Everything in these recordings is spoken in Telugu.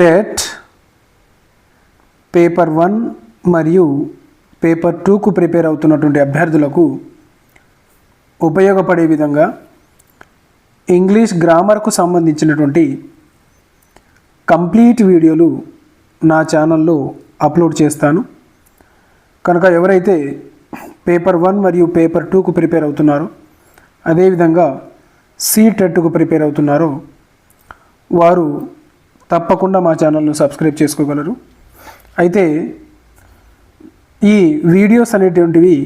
టెట్ పేపర్ వన్ మరియు పేపర్ టూకు ప్రిపేర్ అవుతున్నటువంటి అభ్యర్థులకు ఉపయోగపడే విధంగా ఇంగ్లీష్ గ్రామర్కు సంబంధించినటువంటి కంప్లీట్ వీడియోలు నా ఛానల్లో అప్లోడ్ చేస్తాను. కనుక ఎవరైతే పేపర్ వన్ మరియు పేపర్ టూకు ప్రిపేర్ అవుతున్నారో అదేవిధంగా సీ టెట్కు ప్రిపేర్ అవుతున్నారో వారు తప్పకుండా మా ఛానల్ను సబ్స్క్రైబ్ చేసుకోగలరు. అయితే ఈ వీడియోస్ అనేటువంటివి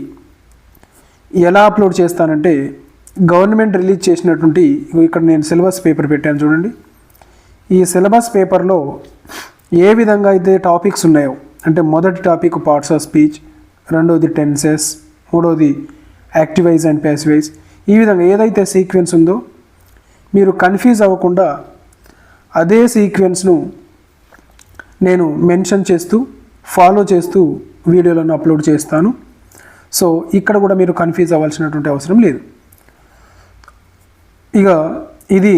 ఎలా అప్లోడ్ చేస్తానంటే గవర్నమెంట్ రిలీజ్ చేసినటువంటి ఇక్కడ నేను సిలబస్ పేపర్ పెట్టాను చూడండి. ఈ సిలబస్ పేపర్లో ఏ విధంగా అయితే టాపిక్స్ ఉన్నాయో అంటే మొదటి టాపిక్ పార్ట్స్ ఆఫ్ స్పీచ్ రెండవది టెన్సెస్ మూడవది యాక్టివైజ్ అండ్ ప్యాసివైజ్ ఈ విధంగా ఏదైతే సీక్వెన్స్ ఉందో మీరు కన్ఫ్యూజ్ అవ్వకుండా అదే సీక్వెన్స్ను నేను మెన్షన్ చేస్తూ ఫాలో చేస్తూ వీడియోలను అప్లోడ్ చేస్తాను. సో ఇక్కడ కూడా మీరు కన్ఫ్యూజ్ అవ్వాల్సినటువంటి అవసరం లేదు. ఇక ఇది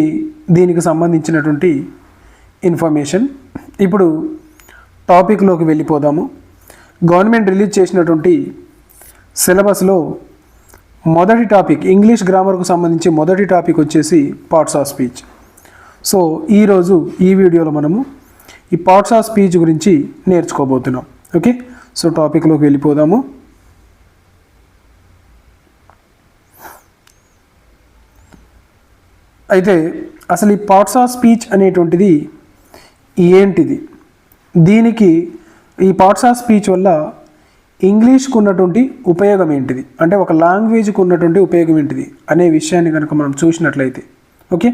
దీనికి సంబంధించినటువంటి ఇన్ఫర్మేషన్. ఇప్పుడు టాపిక్లోకి వెళ్ళిపోదాము. గవర్నమెంట్ రిలీజ్ చేసినటువంటి సిలబస్లో మొదటి టాపిక్ ఇంగ్లీష్ గ్రామర్కు సంబంధించి మొదటి టాపిక్ వచ్చేసి పార్ట్స్ ఆఫ్ స్పీచ్. సో ఈరోజు ఈ వీడియోలో మనము ఈ పార్ట్స్ ఆఫ్ స్పీచ్ గురించి నేర్చుకోబోతున్నాం. ఓకే సో టాపిక్లోకి వెళ్ళిపోదాము. అయితే అసలు ఈ పార్ట్స్ ఆఫ్ స్పీచ్ అనేటువంటిది ఏంటిది? దీనికి ఈ పార్ట్స్ ఆఫ్ స్పీచ్ వల్ల ఇంగ్లీష్కు ఉన్నటువంటి ఉపయోగం ఏంటిది? అంటే ఒక లాంగ్వేజ్కి ఉన్నటువంటి ఉపయోగం ఏంటిది? అనే విషయాన్ని కనుక మనం చూసినట్లయితే. ఓకే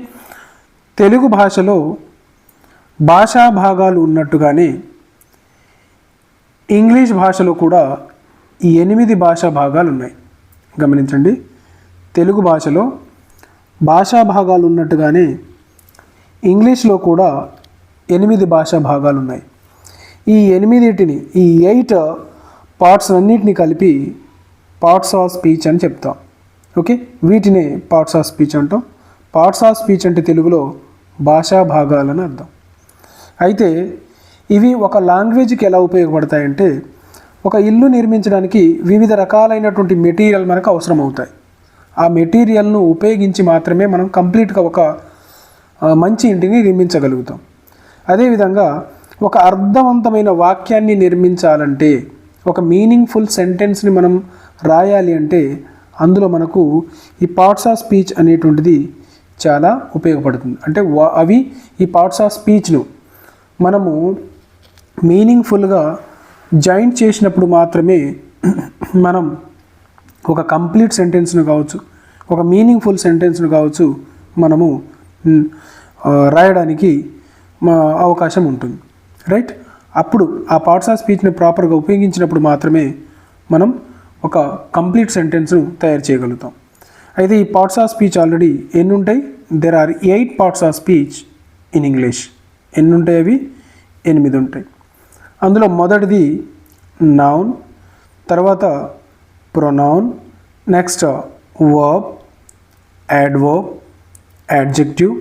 తెలుగు భాషలో భాషా భాగాలు ఉన్నట్టుగానే ఇంగ్లీష్ భాషలో కూడా ఈ ఎనిమిది భాషా భాగాలు ఉన్నాయి. గమనించండి. తెలుగు భాషలో భాషా భాగాలు ఉన్నట్టుగానే ఇంగ్లీష్లో కూడా ఎనిమిది భాషా భాగాలు ఉన్నాయి. ఈ ఎనిమిదిటిని ఈ ఎయిట్ పార్ట్స్ అన్నిటిని కలిపి పార్ట్స్ ఆఫ్ స్పీచ్ అని చెప్తాం. ఓకే? వీటినే పార్ట్స్ ఆఫ్ స్పీచ్ అంటాం. పార్ట్స్ ఆఫ్ స్పీచ్ అంటే తెలుగులో భాషా భాగాలని అర్థం. అయితే ఇవి ఒక లాంగ్వేజ్కి ఎలా ఉపయోగపడతాయంటే ఒక ఇల్లు నిర్మించడానికి వివిధ రకాలైనటువంటి మెటీరియల్ మనకు అవసరం అవుతాయి ఆ మెటీరియల్ను ఉపయోగించి మాత్రమే మనం కంప్లీట్గా ఒక మంచి ఇంటిని నిర్మించగలుగుతాం. అదేవిధంగా ఒక అర్థవంతమైన వాక్యాన్ని నిర్మించాలంటే ఒక మీనింగ్ఫుల్ సెంటెన్స్ని మనం రాయాలి అంటే అందులో మనకు ఈ పార్ట్స్ ఆఫ్ స్పీచ్ అనేటువంటిది చాలా ఉపయోగపడుతుంది. అంటే అవి ఈ పార్ట్స్ ఆఫ్ స్పీచ్ను మనము మీనింగ్ఫుల్గా జాయింట్ చేసినప్పుడు మాత్రమే మనం ఒక కంప్లీట్ సెంటెన్స్ను కావచ్చు ఒక మీనింగ్ఫుల్ సెంటెన్స్ను కావచ్చు మనము రాయడానికి మా అవకాశం ఉంటుంది. రైట్ అప్పుడు ఆ పార్ట్స్ ఆఫ్ స్పీచ్ని ప్రాపర్గా ఉపయోగించినప్పుడు మాత్రమే మనం ఒక కంప్లీట్ సెంటెన్స్ను తయారు చేయగలుగుతాం. అయితే ఈ పార్ట్స్ ఆఫ్ స్పీచ్ ఆల్రెడీ ఎన్ని ఉంటాయి there are eight parts of speech in English ఎన్ని ఉంటాయి అవి? ఎనిమిది ఉంటాయి. అందులో మొదటిది నౌన్ తర్వాత pronoun next verb adverb adjective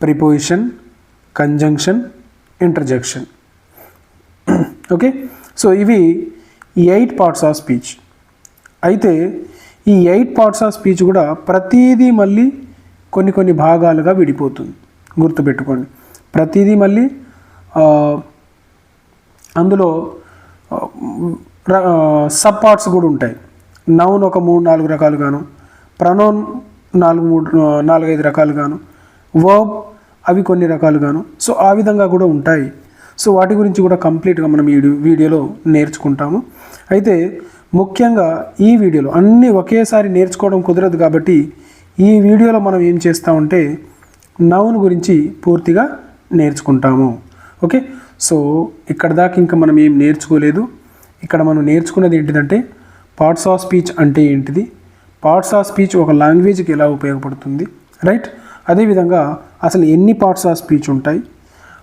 preposition conjunction interjection okay so ఇవి ఎయిట్ పార్ట్స్ ఆఫ్ స్పీచ్ అయితే ఈ ఎయిట్ పార్ట్స్ ఆఫ్ స్పీచ్ కూడా ప్రతిదీ మళ్ళీ కొన్ని కొన్ని భాగాలుగా విడిపోతుంది. గుర్తుపెట్టుకోండి. ప్రతిదీ మళ్ళీ అందులో సబ్ పార్ట్స్ కూడా ఉంటాయి. నౌన్ ఒక మూడు నాలుగు రకాలుగాను ప్రనౌన్ నాలుగు మూడు నాలుగైదు రకాలుగాను వర్బ్ అవి కొన్ని రకాలుగాను సో ఆ విధంగా కూడా ఉంటాయి. సో వాటి గురించి కూడా కంప్లీట్గా మనం ఈ వీడియోలో నేర్చుకుంటాము. అయితే ముఖ్యంగా ఈ వీడియోలో అన్నీ ఒకేసారి నేర్చుకోవడం కుదరదు కాబట్టి ఈ వీడియోలో మనం ఏం చేస్తామంటే నౌన్ గురించి పూర్తిగా నేర్చుకుంటాము. ఓకే? సో ఇక్కడ దాకా ఇంకా మనం ఏం నేర్చుకోలేదు. ఇక్కడ మనం నేర్చుకున్నది ఏంటిదంటే పార్ట్స్ ఆఫ్ స్పీచ్ అంటే ఏంటిది? పార్ట్స్ ఆఫ్ స్పీచ్ ఒక లాంగ్వేజ్కి ఎలా ఉపయోగపడుతుంది? రైట్? అదేవిధంగా అసలు ఎన్ని పార్ట్స్ ఆఫ్ స్పీచ్ ఉంటాయి?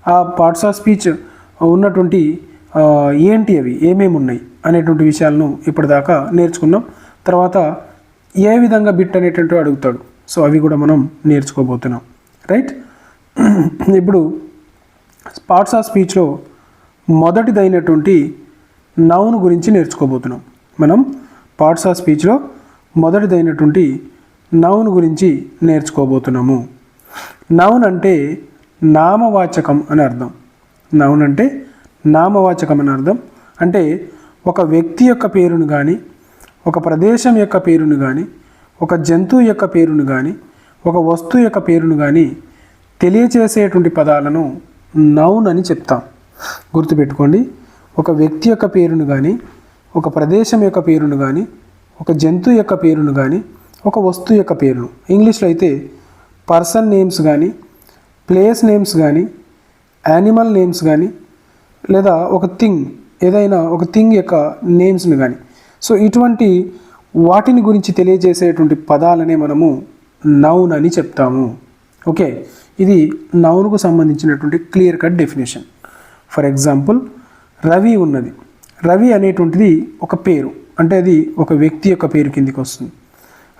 ఆ పార్ట్స్ ఆఫ్ స్పీచ్ ఉన్నటువంటి ఏంటి అవి? ఏమేమి ఉన్నాయి? అనేటువంటి విషయాలను ఇప్పటిదాకా నేర్చుకున్నాం. తర్వాత ఏ విధంగా బిట్ అనేటువంటి అడుగుతాడు? సో అవి కూడా మనం నేర్చుకోబోతున్నాం. రైట్? ఇప్పుడు పార్ట్స్ ఆఫ్ స్పీచ్లో మొదటిదైనటువంటి నౌన్ గురించి నేర్చుకోబోతున్నాం. మనం పార్ట్స్ ఆఫ్ స్పీచ్లో మొదటిదైనటువంటి నౌన్ గురించి నేర్చుకోబోతున్నాము. నౌన్ అంటే నామవాచకం అని అర్థం. నౌన్ అంటే నామవాచకం అని అర్థం. అంటే ఒక వ్యక్తి యొక్క పేరును కానీ ఒక ప్రదేశం యొక్క పేరును కానీ ఒక జంతువు యొక్క పేరును కానీ ఒక వస్తువు యొక్క పేరును కానీ తెలియచేసేటువంటి పదాలను నౌన్ అని చెప్తాం. గుర్తుపెట్టుకోండి. ఒక వ్యక్తి యొక్క పేరును కానీ ఒక ప్రదేశం యొక్క పేరును కానీ ఒక జంతువు యొక్క పేరును కానీ ఒక వస్తువు యొక్క పేరును. ఇంగ్లీష్లో అయితే పర్సన్ నేమ్స్ కానీ ప్లేస్ నేమ్స్ కానీ యానిమల్ నేమ్స్ కానీ లేదా ఒక థింగ్ ఏదైనా ఒక థింగ్ యొక్క నేమ్స్ని కానీ సో ఇటువంటి వాటిని గురించి తెలియజేసేటువంటి పదాలనే మనము నౌన్ అని చెప్తాము. ఓకే? ఇది నౌన్కు సంబంధించినటువంటి clear cut definition for example Ravi ఉన్నది. రవి అనేటువంటిది ఒక పేరు. అంటే అది ఒక వ్యక్తి యొక్క పేరు కిందికి వస్తుంది.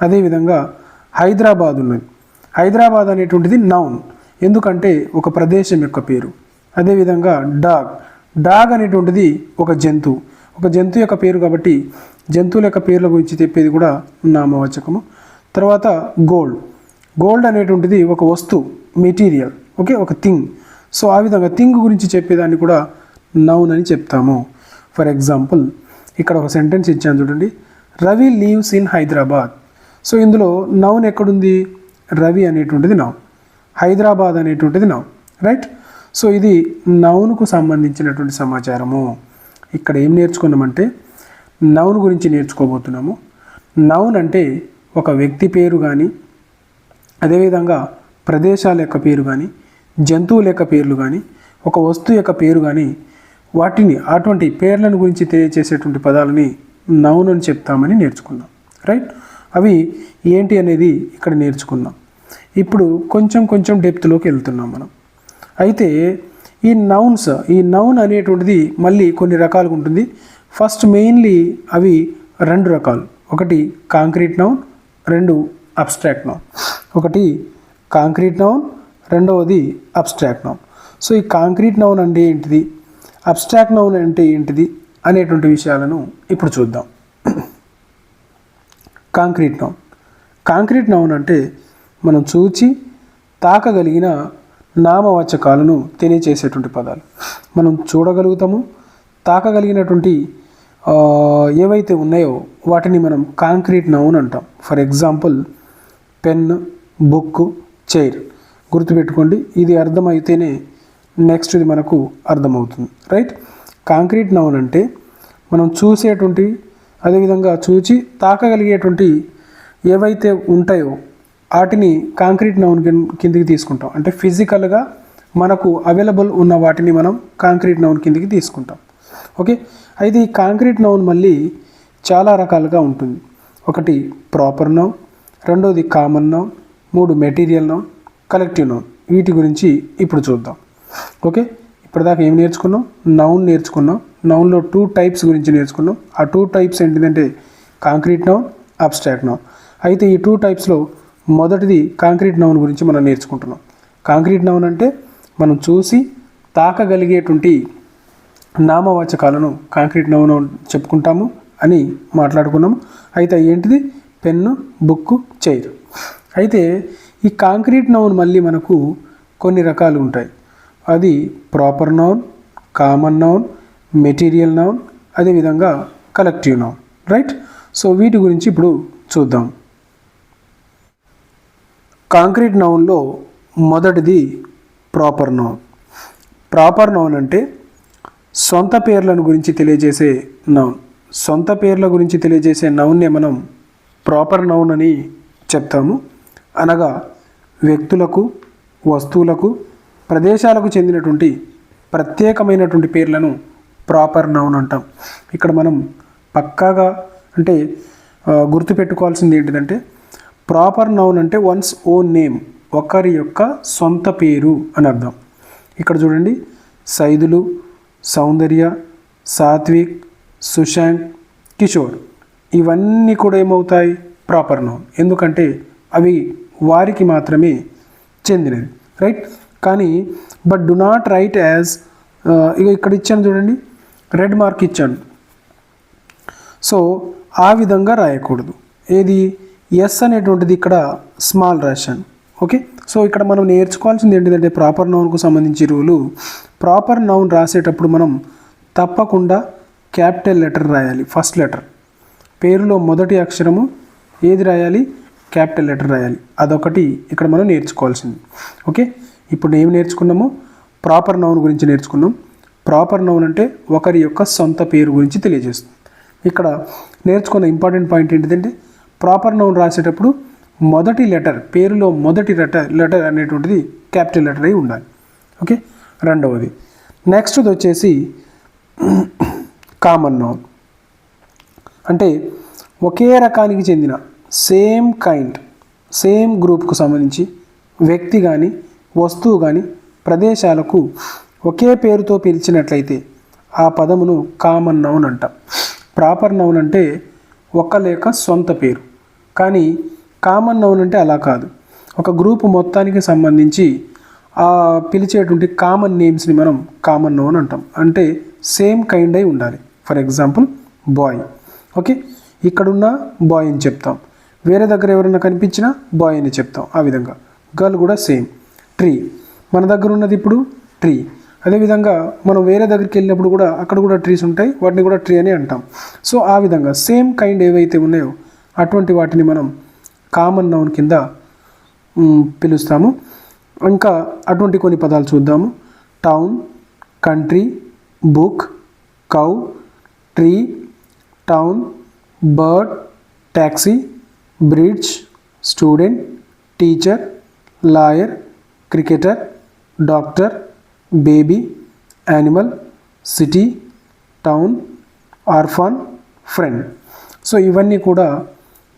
అదేవిధంగా హైదరాబాద్ ఉన్నది. హైదరాబాద్ అనేటువంటిది నౌన్ ఎందుకంటే ఒక ప్రదేశం యొక్క పేరు. అదేవిధంగా డాగ్ డాగ్ అనేటువంటిది ఒక జంతువు ఒక జంతువు యొక్క పేరు కాబట్టి జంతువుల యొక్క పేర్ల గురించి చెప్పేది కూడా నామవాచకము. తర్వాత గోల్డ్. గోల్డ్ అనేటువంటిది ఒక వస్తువు మెటీరియల్ ఓకే ఒక థింగ్. సో ఆ విధంగా థింగ్ గురించి చెప్పేదాన్ని కూడా నౌన్ అని చెప్తాము. ఫర్ ఎగ్జాంపుల్ ఇక్కడ ఒక సెంటెన్స్ ఇచ్చాను చూడండి. Ravi lives in Hyderabad. So ఇందులో నౌన్ ఎక్కడుంది? రవి అనేటువంటిది నౌన్. హైదరాబాద్ అనేటువంటిది నౌన్. రైట్? సో ఇది నౌన్కు సంబంధించినటువంటి సమాచారము. ఇక్కడ ఏం నేర్చుకున్నామంటే నౌన్ గురించి నేర్చుకోబోతున్నాము. నౌన్ అంటే ఒక వ్యక్తి పేరు కానీ అదేవిధంగా ప్రదేశాల యొక్క పేరు కానీ జంతువుల యొక్క పేర్లు కానీ ఒక వస్తువు యొక్క పేరు కానీ వాటిని అటువంటి పేర్లను గురించి తెలియచేసేటువంటి పదాలని నౌన్ అని చెప్తామని నేర్చుకున్నాం. రైట్? అవి ఏంటి అనేది ఇక్కడ నేర్చుకున్నాం. ఇప్పుడు కొంచెం కొంచెం డెప్త్లోకి వెళ్తున్నాం మనం. అయితే ఈ నౌన్స్ ఈ నౌన్ అనేటువంటిది మళ్ళీ కొన్ని రకాలుగా ఉంటుంది. ఫస్ట్ మెయిన్లీ అవి రెండు రకాలు. ఒకటి కాంక్రీట్ నౌన్ రెండు అబ్స్ట్రాక్ట్ నౌన్ ఒకటి కాంక్రీట్ నౌన్ రెండవది అబ్స్ట్రాక్ట్ నౌన్ సో ఈ కాంక్రీట్ నౌన్ అంటే ఏంటిది? అబ్స్ట్రాక్ట్ నౌన్ అంటే ఏంటిది? అనేటువంటి విషయాలను ఇప్పుడు చూద్దాం. కాంక్రీట్ నౌన్ కాంక్రీట్ నౌన్ అంటే మనం చూచి తాకగలిగిన నామవాచకాలను తెలియచేసేటువంటి పదాలు. మనం చూడగలుగుతాము తాకగలిగినటువంటి ఏవైతే ఉన్నాయో వాటిని మనం కాంక్రీట్ నౌన్ అంటాం. For example pen book chair. గుర్తుపెట్టుకోండి ఇది అర్థమైతేనే నెక్స్ట్ ఇది మనకు అర్థమవుతుంది. రైట్? కాంక్రీట్ నౌన్ అంటే మనం చూసేటువంటి అదేవిధంగా చూచి తాకగలిగేటువంటి ఏవైతే ఉంటాయో వాటిని కాంక్రీట్ నౌన్ కిందికి తీసుకుంటాం. అంటే ఫిజికల్గా మనకు అవైలబుల్ ఉన్న వాటిని మనం కాంక్రీట్ నౌన్ కిందికి తీసుకుంటాం. ఓకే? అయితే ఈ కాంక్రీట్ నౌన్ మళ్ళీ చాలా రకాలుగా ఉంటుంది. ఒకటి ప్రాపర్ నౌన్ రెండోది కామన్ నౌన్ మూడు మెటీరియల్ నౌన్ కలెక్టివ్ నౌన్. వీటి గురించి ఇప్పుడు చూద్దాం. ఓకే? ఇప్పటిదాకా ఏం నేర్చుకున్నాం? నౌన్ నేర్చుకున్నాం. నౌన్లో టూ టైప్స్ గురించి నేర్చుకున్నాం. ఆ టూ టైప్స్ ఏంటిదంటే కాంక్రీట్ నౌన్ అబ్స్ట్రాక్ట్ నౌన్. అయితే ఈ టూ టైప్స్లో మొదటిది కాంక్రీట్ నౌన్ గురించి మనం నేర్చుకుంటున్నాం. కాంక్రీట్ నౌన్ అంటే మనం చూసి తాకగలిగేటువంటి నామవాచకాలను కాంక్రీట్ నౌన్ చెప్పుకుంటాము అని మాట్లాడుకున్నాము. అయితే ఏంటిది? Pen book chair. అయితే ఈ కాంక్రీట్ నౌన్ మళ్ళీ మనకు కొన్ని రకాలు ఉంటాయి. అది proper noun common noun material noun అదేవిధంగా కలెక్టివ్ నౌన్. రైట్? సో వీటి గురించి ఇప్పుడు చూద్దాం. కాంక్రీట్ నౌన్లో మొదటిది ప్రాపర్ నౌన్. ప్రాపర్ నౌన్ అంటే సొంత పేర్లను గురించి తెలియజేసే నౌన్. సొంత పేర్ల గురించి తెలియజేసే నౌన్నే మనం ప్రాపర్ నౌన్ అని చెప్తాము. అనగా వ్యక్తులకు వస్తువులకు ప్రదేశాలకు చెందినటువంటి ప్రత్యేకమైనటువంటి పేర్లను ప్రాపర్ నౌన్ అంటాం. ఇక్కడ మనం పక్కాగా అంటే గుర్తుపెట్టుకోవాల్సింది ఏంటిదంటే ప్రాపర్ నౌన్ అంటే వన్స్ ఓన్ నేమ్ ఒకరి యొక్క సొంత పేరు అని అర్థం. ఇక్కడ చూడండి సైదులు సౌందర్య సాత్విక్ సుశాంక్ కిషోర్. ఇవన్నీ కూడా ఏమవుతాయి? ప్రాపర్ నౌన్ ఎందుకంటే అవి వారికి మాత్రమే చెందినవి రైట్ కానీ but do not write as ఇక ఇక్కడ ఇచ్చాను చూడండి రెడ్ మార్క్ ఇచ్చాను. సో ఆ విధంగా రాయకూడదు. ఏది? ఎస్ అనేటువంటిది ఇక్కడ స్మాల్ రేషన్ ఓకే సో ఇక్కడ మనం నేర్చుకోవాల్సింది ఏంటిదంటే ప్రాపర్ నౌన్కు సంబంధించి రూలు ప్రాపర్ నౌన్ రాసేటప్పుడు మనం తప్పకుండా క్యాపిటల్ లెటర్ రాయాలి. ఫస్ట్ లెటర్ పేరులో మొదటి అక్షరము ఏది రాయాలి? క్యాపిటల్ లెటర్ రాయాలి. అదొకటి ఇక్కడ మనం నేర్చుకోవాల్సింది. ఓకే ఇప్పుడు ఏం నేర్చుకున్నాము? ప్రాపర్ నౌన్ గురించి నేర్చుకున్నాం. ప్రాపర్ నౌన్ అంటే ఒకరి యొక్క సొంత పేరు గురించి తెలియజేస్తుంది. ఇక్కడ నేర్చుకున్న ఇంపార్టెంట్ పాయింట్ ఏంటిదంటే ప్రాపర్ నౌన్ రాసేటప్పుడు మొదటి లెటర్ పేరులో మొదటి లెటర్ లెటర్ అనేటువంటిది క్యాపిటల్ లెటర్ అయి ఉండాలి. ఓకే రెండవది. నెక్స్ట్ది వచ్చేసి కామన్ నౌన్ అంటే ఒకే రకానికి చెందిన సేమ్ కైండ్ సేమ్ గ్రూప్కు సంబంధించి వ్యక్తి కానీ వస్తువు కానీ ప్రదేశాలకు ఒకే పేరుతో పిలిచినట్లయితే ఆ పదమును కామన్ నౌన్ అంటాం. ప్రాపర్ నౌన్ అంటే ఒక లేక సొంత పేరు. కానీ కామన్ నౌన్ అంటే అలా కాదు. ఒక గ్రూప్ మొత్తానికి సంబంధించి ఆ పిలిచేటువంటి కామన్ నేమ్స్ని మనం కామన్ నౌన్ అంటాం. అంటే సేమ్ కైండ్ అయి ఉండాలి. For example boy. ఓకే? ఇక్కడున్న బాయ్ అని చెప్తాం. వేరే దగ్గర ఎవరైనా కనిపించినా బాయ్ అని చెప్తాం. ఆ విధంగా. గర్ల్ కూడా సేమ్. ట్రీ. మన దగ్గర ఉన్నది ఇప్పుడు ట్రీ. అదేవిధంగా మనం వేరే దగ్గరికి వెళ్ళినప్పుడు కూడా అక్కడ కూడా ట్రీస్ ఉంటాయి. వాటిని కూడా ట్రీ అని అంటాం. సో ఆ విధంగా సేమ్ కైండ్ ఏవైతే ఉన్నాయో అటువంటి వాటిని మనం కామన్ నౌన్ కింద పిలుస్తాము. ఇంకా అటువంటి కొన్ని పదాలు చూద్దాము. Town country book cow tree town bird taxi bridge student teacher lawyer cricketer doctor baby animal city town orphan friend so ఇవన్నీ కూడా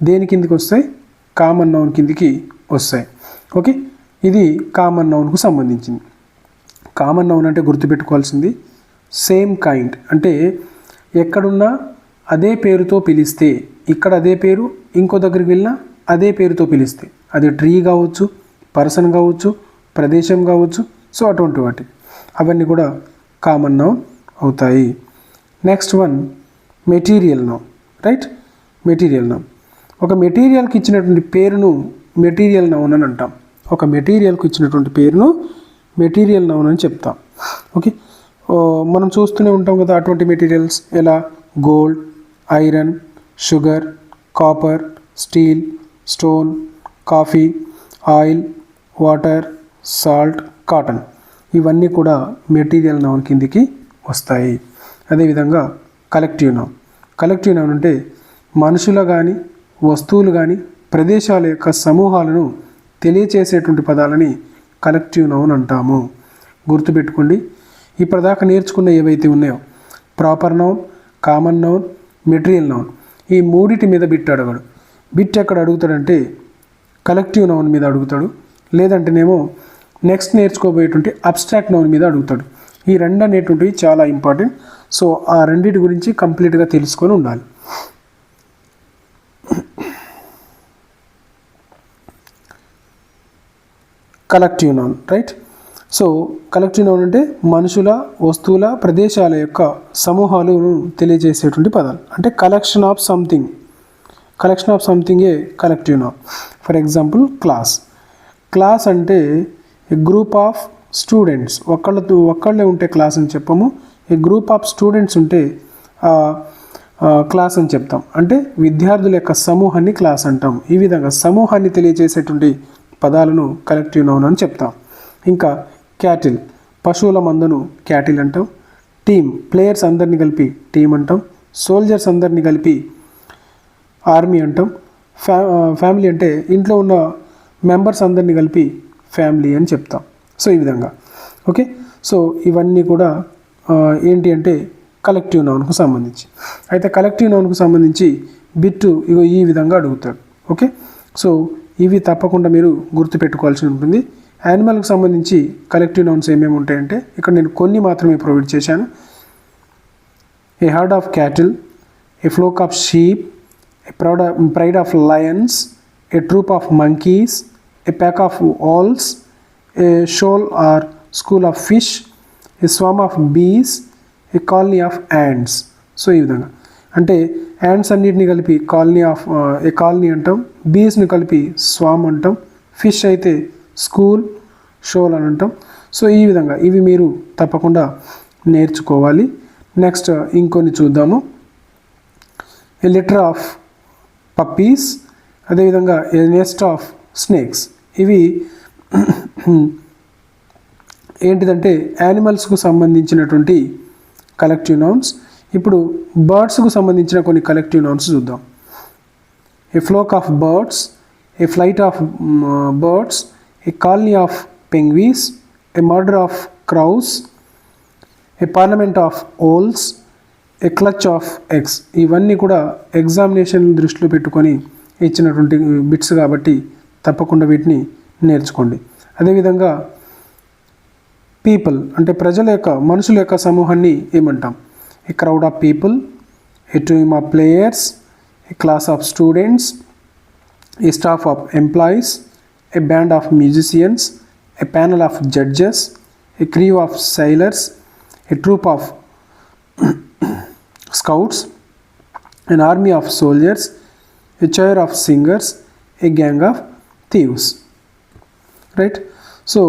దేని కిందికి వస్తాయి? కామన్ నౌన్ కిందికి వస్తాయి. ఓకే? ఇది కామన్ నౌన్కు సంబంధించింది. కామన్ నౌన్ అంటే గుర్తుపెట్టుకోవాల్సింది సేమ్ కైండ్. అంటే ఎక్కడున్నా అదే పేరుతో పిలిస్తే ఇక్కడ అదే పేరు ఇంకో దగ్గరికి వెళ్ళినా అదే పేరుతో పిలిస్తే. అది ట్రీ కావచ్చు పర్సన్ కావచ్చు ప్రదేశం కావచ్చు సో అటువంటి వాటి. అవన్నీ కూడా కామన్ నౌన్ అవుతాయి. Next one material noun. Right? Material noun. ఒక మెటీరియల్కి ఇచ్చినటువంటి పేరును మెటీరియల్ నౌన్ అని అంటాం. ఒక మెటీరియల్కి ఇచ్చినటువంటి పేరును మెటీరియల్ నౌన్ అని చెప్తాం. ఓకే? మనం చూస్తూనే ఉంటాం కదా అటువంటి మెటీరియల్స్ ఎలా? Gold iron sugar copper steel stone coffee oil water salt cotton. ఇవన్నీ కూడా మెటీరియల్ నౌన్ కిందికి వస్తాయి. అదేవిధంగా కలెక్టివ్ నౌన్. కలెక్టివ్ నౌన్ అంటే మనుషుల కానీ వస్తువులు కానీ ప్రదేశాల యొక్క సమూహాలను తెలియచేసేటువంటి పదాలని కలెక్టివ్ నౌన్ అంటాము. గుర్తుపెట్టుకోండి ఇప్పటిదాకా నేర్చుకున్న ఏవైతే ఉన్నాయో proper noun common noun material noun ఈ మూడిటి మీద బిట్ అడగడు. బిట్ ఎక్కడ అడుగుతాడంటే కలెక్టివ్ నౌన్ మీద అడుగుతాడు. లేదంటేనేమో నెక్స్ట్ నేర్చుకోబోయేటువంటి అబ్స్ట్రాక్ట్ నౌన్ మీద అడుగుతాడు. ఈ రెండు అనేటువంటివి చాలా ఇంపార్టెంట్. సో ఆ రెండింటి గురించి కంప్లీట్గా తెలుసుకొని ఉండాలి. Collective noun right so collective noun అంటే మనుషుల వస్తువుల ప్రదేశాల యొక్క సమూహాలను తెలియజేసేటువంటి పదాలు. అంటే collection of something collection of సంథింగే collective noun for example class class అంటే ఏ గ్రూప్ ఆఫ్ స్టూడెంట్స్ ఒక్కళ్ళతో ఒక్కళ్ళే ఉంటే క్లాస్ అని చెప్పము. ఏ గ్రూప్ ఆఫ్ స్టూడెంట్స్ ఉంటే క్లాస్ అని చెప్తాం. అంటే విద్యార్థుల యొక్క సమూహాన్ని క్లాస్ అంటాం. ఈ విధంగా సమూహాన్ని తెలియజేసేటువంటి పదాలను కలెక్టివ్ నౌన్ అని చెప్తాం. ఇంకా క్యాటిల్ పశువుల మందను క్యాటిల్ అంటాం. టీమ్ ప్లేయర్స్ అందరిని కలిపి టీం అంటాం. సోల్జర్స్ అందరిని కలిపి ఆర్మీ అంటాం. ఫ్యా ఫ్యామిలీ అంటే ఇంట్లో ఉన్న మెంబర్స్ అందరిని కలిపి ఫ్యామిలీ అని చెప్తాం. సో ఈ విధంగా. ఓకే సో ఇవన్నీ కూడా ఏంటి అంటే కలెక్టివ్ నౌన్కు సంబంధించి. అయితే కలెక్టివ్ నౌన్కు సంబంధించి బిట్టు ఇగో ఈ విధంగా అడుగుతాడు. ఓకే సో ఇవి తప్పకుండా మీరు గుర్తుపెట్టుకోవాల్సి ఉంటుంది. యానిమల్కి సంబంధించి కలెక్టివ్ నౌన్స్ ఏమేమి ఉంటాయంటే ఇక్కడ నేను కొన్ని మాత్రమే ప్రొవైడ్ చేశాను. A herd of cattle a flock of sheep a proud pride of lions a troop of monkeys a pack of owls a shoal or school of fish a swarm of bees a colony of ants so ఈ విధంగా. అంటే యాండ్స్ అన్నిటిని కలిపి కాలనీ ఆఫ్ ఏ కాలనీ అంటాం బీస్ని కలిపి స్వామ్ అంటాం ఫిష్ అయితే స్కూల్ షోల్ అని అంటాం. సో ఈ విధంగా ఇవి మీరు తప్పకుండా నేర్చుకోవాలి. నెక్స్ట్ ఇంకొన్ని చూద్దాము. ఏ లెటర్ ఆఫ్ పప్పీస్ అదేవిధంగా ఏ నెస్ట్ ఆఫ్ స్నేక్స్ ఇవి ఏంటిదంటే యానిమల్స్కు సంబంధించినటువంటి కలెక్టివ్ నౌన్స్ ఇప్పుడు బర్డ్స్కు సంబంధించిన కొన్ని కలెక్టివ్ నౌన్స్ చూద్దాం. A flock of birds a flight of birds a colony of penguins a murder of crows a parliament of owls a clutch of eggs ఇవన్నీ కూడా ఎగ్జామినేషన్ దృష్టిలో పెట్టుకొని ఇచ్చినటువంటి బిట్స్ కాబట్టి తప్పకుండా వీటిని నేర్చుకోండి. అదేవిధంగా పీపుల్ అంటే ప్రజల యొక్క మనుషుల యొక్క సమూహాన్ని ఏమంటాం? A crowd of people a team of players a class of students a staff of employees a band of musicians a panel of judges a crew of sailors a troop of scouts an army of soldiers, a choir of singers, a gang of thieves. Right so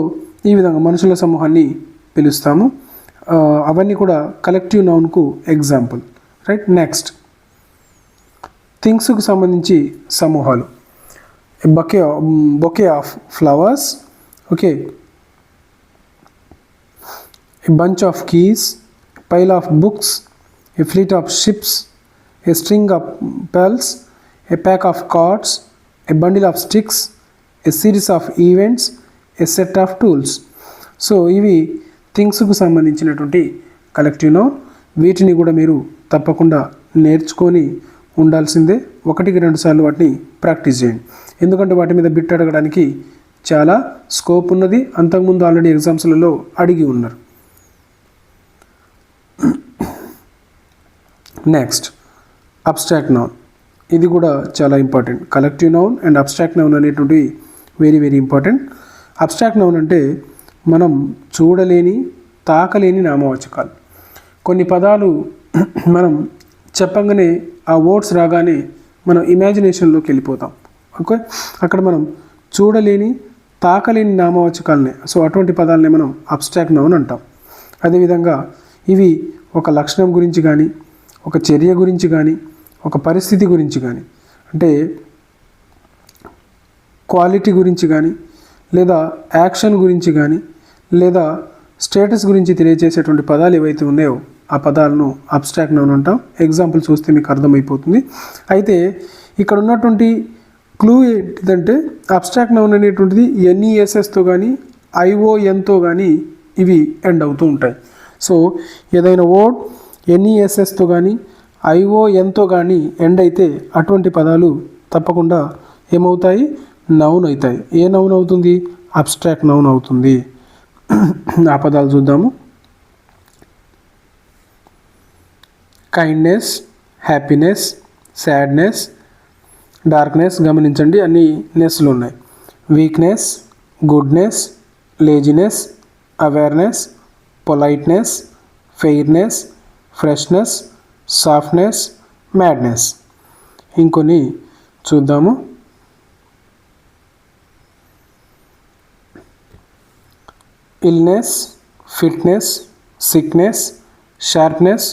ఈ విధంగా మనుషుల సమూహాన్ని పిలుస్తాము ఆ, అవన్నీ కూడా కలెక్టివ్ నౌన్కు ఎగ్జాంపుల్ రైట్ నెక్స్ట్ థింగ్స్కు సంబంధించి సమూహాలు bouquet bouquet of flowers okay a bunch of keys, a pile of books, a fleet of ships, a string of pearls, a pack of cards, a bundle of sticks, a series of events, a set of tools. So ఇవి థింగ్స్కు సంబంధించినటువంటి కలెక్టివ్ నౌన్ వీటిని కూడా మీరు తప్పకుండా నేర్చుకొని ఉండాల్సిందే. ఒకటికి రెండు సార్లు వాటిని ప్రాక్టీస్ చేయండి. ఎందుకంటే వాటి మీద బిట్ అడగడానికి చాలా స్కోప్ ఉన్నది. అంతకుముందు ఆల్రెడీ ఎగ్జామ్స్లలో అడిగి ఉన్నారు. Next abstract noun. ఇది కూడా చాలా important. Collective noun and abstract noun అనేటువంటివి very very important. Abstract noun అంటే మనం చూడలేని తాకలేని నామవాచకాలు. కొన్ని పదాలు మనం చెప్పంగానే ఆ వర్డ్స్ రాగానే మనం ఇమాజినేషన్లోకి వెళ్ళిపోతాం. ఓకే? అక్కడ మనం చూడలేని తాకలేని నామవాచకాలనే సో అటువంటి పదాలనే మనం అబ్స్ట్రాక్ట్ నౌన్ అంటాం. అదేవిధంగా ఇవి ఒక లక్షణం గురించి కానీ ఒక చర్య గురించి కానీ ఒక పరిస్థితి గురించి కానీ అంటే క్వాలిటీ గురించి కానీ లేదా యాక్షన్ గురించి కానీ లేదా స్టేటస్ గురించి తెలియజేసేటువంటి పదాలు ఏవైతే ఉన్నాయో ఆ పదాలను అబ్స్ట్రాక్ట్ నౌన్ అంటాం? ఎగ్జాంపుల్ చూస్తే మీకు అర్థమైపోతుంది. అయితే ఇక్కడ ఉన్నటువంటి క్లూ ఏంటిదంటే అబ్స్ట్రాక్ట్ నౌన్ అనేటువంటిది ఎన్ఈఎస్ఎస్తో కానీ ఐఓఎన్తో కానీ ఇవి ఎండ్ అవుతూ ఉంటాయి. సో ఏదైనా వర్డ్ ఎన్ఈఎస్ఎస్తో కానీ ఐఓఎన్తో కానీ ఎండ్ అయితే అటువంటి పదాలు తప్పకుండా ఏమవుతాయి? నౌన్ అవుతాయి. ఏ నౌన్ అవుతుంది? అబ్స్ట్రాక్ట్ నౌన్ అవుతుంది. ఆ పదాలు చూద్దాము. కైండ్నెస్ హ్యాపీనెస్ సాడ్నెస్ డార్క్నెస్ గమనించండి అన్ని నెస్లు ఉన్నాయి. Weakness goodness laziness awareness politeness fairness freshness softness madness ఇంకొన్ని చూద్దాము. Illness fitness sickness sharpness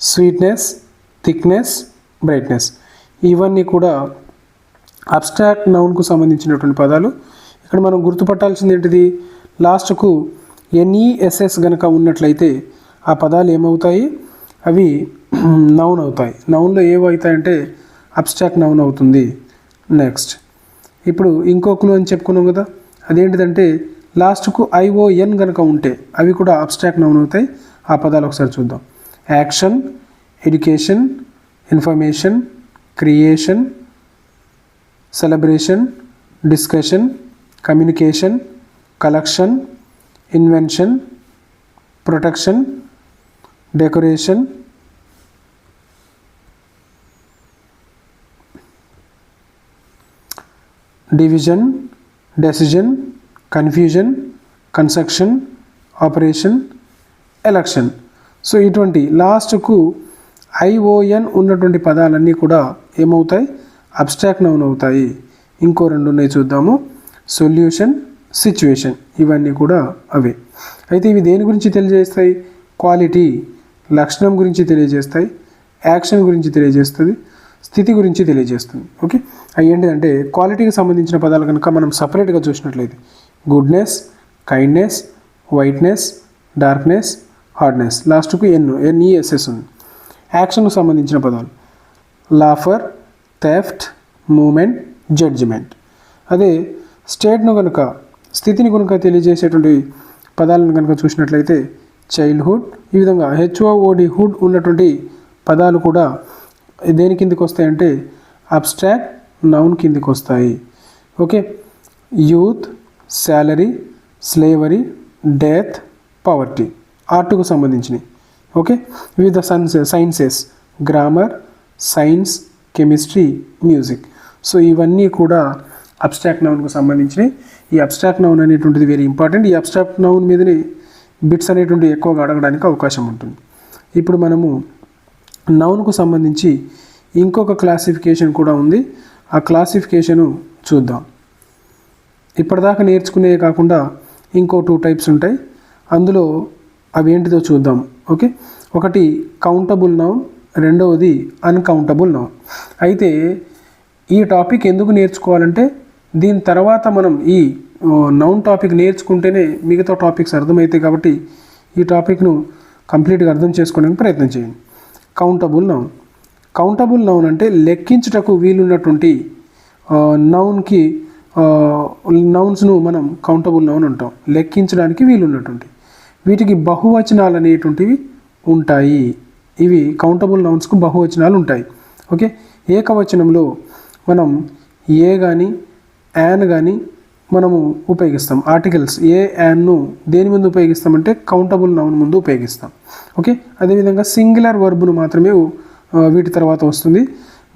sweetness thickness brightness. ఇవన్నీ కూడా అబ్స్ట్రాక్ట్ నౌన్కు సంబంధించినటువంటి పదాలు. ఇక్కడ మనం గుర్తుపట్టాల్సింది ఏంటిది? లాస్ట్కు ఎన్ఈఎస్ఎస్ గనక ఉన్నట్లయితే ఆ పదాలు ఏమవుతాయి? అవి నౌన్ అవుతాయి. నౌన్లో ఏవవుతాయంటే అబ్స్ట్రాక్ట్ నౌన్ అవుతుంది. నెక్స్ట్. ఇప్పుడు ఇంకో క్లూ అని చెప్పుకున్నాం కదా అదేంటిదంటే లాస్ట్కు ఐఓఎన్ కనుక ఉంటే అవి కూడా అబ్స్ట్రాక్ట్ నౌన్ అవుతాయి. ఆ పదాలు ఒకసారి చూద్దాం. Action education information creation celebration discussion communication collection invention protection decoration division decision confusion construction operation election so ఇటువంటి లాస్ట్కు ఐఓఎన్ ఉన్నటువంటి పదాలన్నీ కూడా ఏమవుతాయి? అబ్స్ట్రాక్ట్ నౌన్ అవుతాయి. ఇంకో రెండు ఉన్నాయి చూద్దాము. సొల్యూషన్ సిచ్యువేషన్ ఇవన్నీ కూడా అవే. అయితే ఇవి దేని గురించి తెలియజేస్తాయి? క్వాలిటీ లక్షణం గురించి తెలియజేస్తాయి. యాక్షన్ గురించి తెలియజేస్తుంది. స్థితి గురించి తెలియజేస్తుంది. ఓకే అవి ఏంటిదంటే క్వాలిటీకి సంబంధించిన పదాలు కనుక మనం సపరేట్గా చూసినట్లయితే goodness kindness whiteness darkness hardness. లాస్ట్కు ఎన్ ఎన్ఈఎస్ఎస్ ఉంది. యాక్షన్కు సంబంధించిన పదాలు. లాఫర్ థెఫ్ట్ మూమెంట్ జడ్జిమెంట్ అదే స్టేట్ను కనుక స్థితిని కనుక తెలియజేసేటువంటి పదాలను కనుక చూసినట్లయితే చైల్డ్హుడ్ ఈ విధంగా హెచ్ఓఓడి హుడ్ ఉన్నటువంటి పదాలు కూడా దేని కిందికి వస్తాయంటే అబ్స్ట్రాక్ట్ నౌన్ కిందికి వస్తాయి. Okay youth salary slavery death poverty ఆర్ట్కు సంబంధించినవి ఓకే? వివిధ science sciences grammar science chemistry music. So ఇవన్నీ కూడా అబ్స్ట్రాక్ట్ నౌన్కు సంబంధించినవి ఈ అబ్స్ట్రాక్ట్ నౌన్ అనేటువంటిది వెరీ ఇంపార్టెంట్. ఈ అబ్స్ట్రాక్ట్ నౌన్ మీదనే బిట్స్ అనేటువంటి ఎక్కువగా అడగడానికి అవకాశం ఉంటుంది. ఇప్పుడు మనము నౌన్కు సంబంధించి ఇంకొక క్లాసిఫికేషన్ కూడా ఉంది. ఆ క్లాసిఫికేషను చూద్దాం. ఇప్పటిదాకా నేర్చుకునేవి కాకుండా ఇంకో టూ టైప్స్ ఉంటాయి. అందులో అవి ఏంటిదో చూద్దాం. ఓకే ఒకటి కౌంటబుల్ నౌన్ రెండవది అన్కౌంటబుల్ నౌన్ అయితే ఈ టాపిక్ ఎందుకు నేర్చుకోవాలంటే దీని తర్వాత మనం ఈ నౌన్ టాపిక్ నేర్చుకుంటేనే మిగతా టాపిక్స్ అర్థమవుతాయి కాబట్టి ఈ టాపిక్ను కంప్లీట్గా అర్థం చేసుకోవడానికి ప్రయత్నం చేయండి. కౌంటబుల్ నౌన్ కౌంటబుల్ నౌన్ అంటే లెక్కించుటకు వీలున్నటువంటి నౌన్కి నౌన్స్ను మనం కౌంటబుల్ నౌన్ అంటాం. లెక్కించడానికి వీలున్నటువంటి. వీటికి బహువచనాలు అనేటువంటివి ఉంటాయి. ఇవి కౌంటబుల్ నౌన్స్కు బహువచనాలు ఉంటాయి. ఓకే? ఏకవచనంలో మనం ఏ కానీ యాన్ కానీ మనము ఉపయోగిస్తాం. ఆర్టికల్స్ ఏ యాన్ను దేని ముందు ఉపయోగిస్తామంటే కౌంటబుల్ నౌన్ ముందు ఉపయోగిస్తాం. ఓకే? అదేవిధంగా సింగులర్ వర్బ్ను మాత్రమే వీటి తర్వాత వస్తుంది.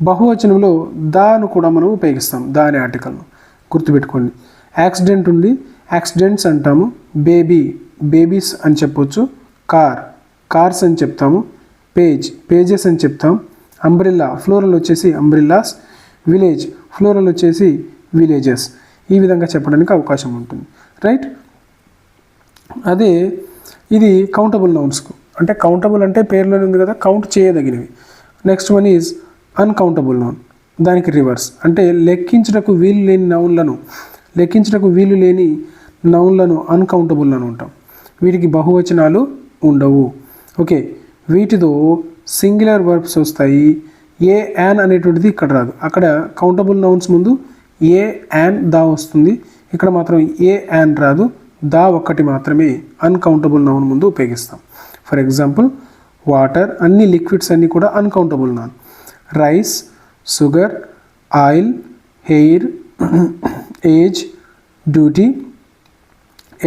బహువచనంలో దాను కూడా మనం ఉపయోగిస్తాం. దాని ఆర్టికల్ను. గుర్తుపెట్టుకోండి. యాక్సిడెంట్ ఉంది. యాక్సిడెంట్స్ అంటాము. బేబీ బేబీస్ అని చెప్పొచ్చు. కార్ కార్స్ అని చెప్తాము. పేజ్ పేజెస్ అని చెప్తాం. అంబ్రిల్లా ఫ్లోరల్ వచ్చేసి అంబ్రిల్లాస్. విలేజ్ ఫ్లోరల్ వచ్చేసి విలేజెస్. ఈ విధంగా చెప్పడానికి అవకాశం ఉంటుంది. రైట్? అదే ఇది కౌంటబుల్ నౌన్స్కు అంటే కౌంటబుల్ అంటే పేర్లోనే ఉంది కదా count చేయదగినవి. Next one is uncountable noun దానికి రివర్స్ అంటే లెక్కించుటకు వీలు లేని నౌన్లను లెక్కించుటకు వీలు లేని నౌన్లను అన్కౌంటబుల్ అని ఉంటాం వీటికి బహువచనాలు ఉండవు. ఓకే వీటితో సింగులర్ వర్బ్స్ వస్తాయి. ఏ యాన్ అనేటువంటిది ఇక్కడ రాదు. అక్కడ కౌంటబుల్ నౌన్స్ ముందు ఏ యాన్ దా వస్తుంది. ఇక్కడ మాత్రం ఏ యాన్ రాదు. దా ఒక్కటి మాత్రమే అన్కౌంటబుల్ నౌన్ ముందు ఉపయోగిస్తాం. ఫర్ ఎగ్జాంపుల్ వాటర్ అన్ని లిక్విడ్స్ అన్నీ కూడా uncountable noun rice sugar oil hair age duty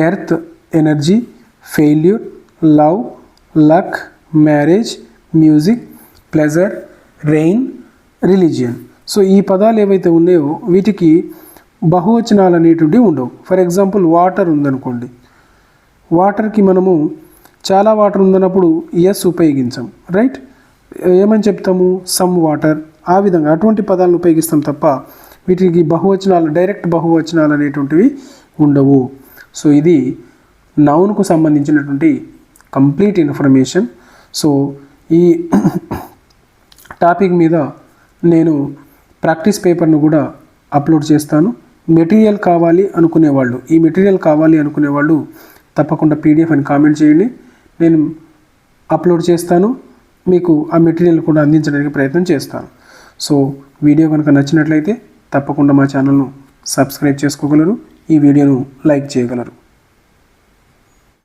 earth energy failure love luck marriage music pleasure rain religion. So ఈ పదాలు ఏవైతే ఉన్నాయో వీటికి బహువచనాలు అనేటువంటివి ఉండవు. ఫర్ ఎగ్జాంపుల్ వాటర్ ఉందనుకోండి. వాటర్కి మనము చాలా వాటర్ ఉందన్నప్పుడు ఎస్ ఉపయోగించాం రైట్? ఏమని చెప్తాము? Some water. ఆ విధంగా అటువంటి పదాలను ఉపయోగిస్తాం తప్ప వీటికి బహువచనాలు డైరెక్ట్ బహువచనాలు అనేటువంటివి ఉండవు. సో ఇది నౌన్కు సంబంధించినటువంటి కంప్లీట్ ఇన్ఫర్మేషన్. సో ఈ టాపిక్ మీద నేను ప్రాక్టీస్ పేపర్ను కూడా అప్లోడ్ చేస్తాను. మెటీరియల్ కావాలి అనుకునేవాళ్ళు ఈ మెటీరియల్ కావాలి అనుకునేవాళ్ళు తప్పకుండా పీడిఎఫ్ అని కామెంట్ చేయండి. నేను అప్లోడ్ చేస్తాను మీకు ఆ మెటీరియల్ కూడా అందించడానికి ప్రయత్నం చేస్తాను. సో వీడియో కనుక నచ్చినట్లయితే తప్పకుండా మా ఛానల్ను సబ్స్క్రైబ్ చేసుకోగలరు. ఈ వీడియోను లైక్ చేయగలరు.